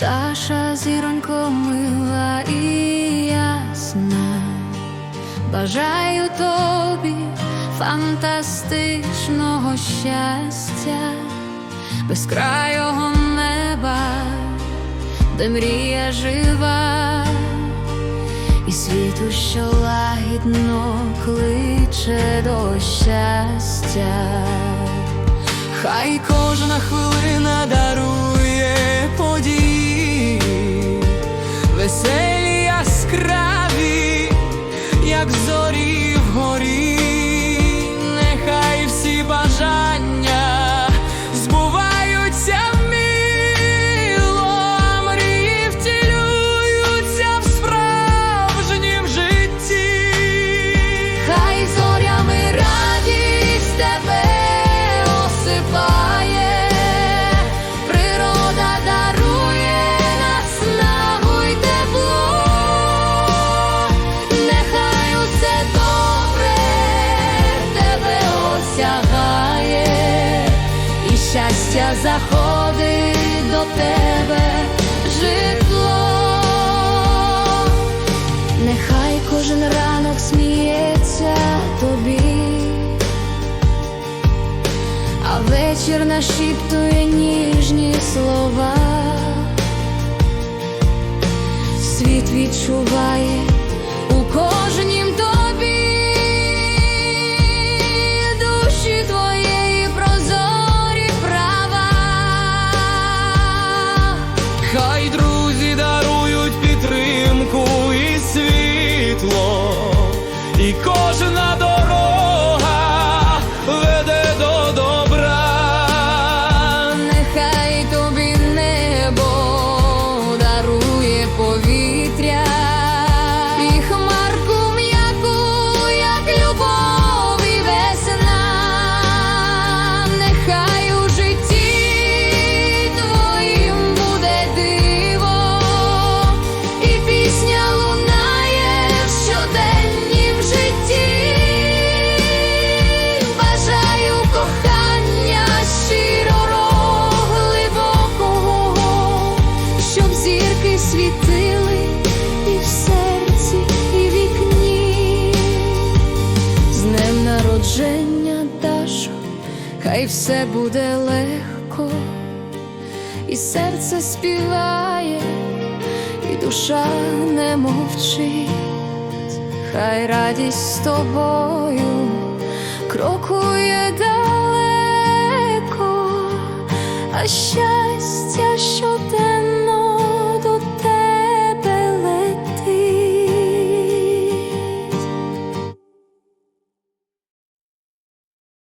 Даша зіронько мила і ясна, бажаю тобі фантастичного щастя, безкрайого неба, де мрія жива, і світу, що лагідно кличе до щастя. Хай кожна хвилина дарує веселі яскраві, як зорі вгорі, осягає, і щастя заходить до тебе житло. Нехай кожен ранок сміється тобі, а вечір нашіптує ніжні слова. Світ відчуває народження Дашо, хай все буде легко, і серце співає, і душа не мовчить. Хай радість з тобою крокує далеко, а щастя щоденно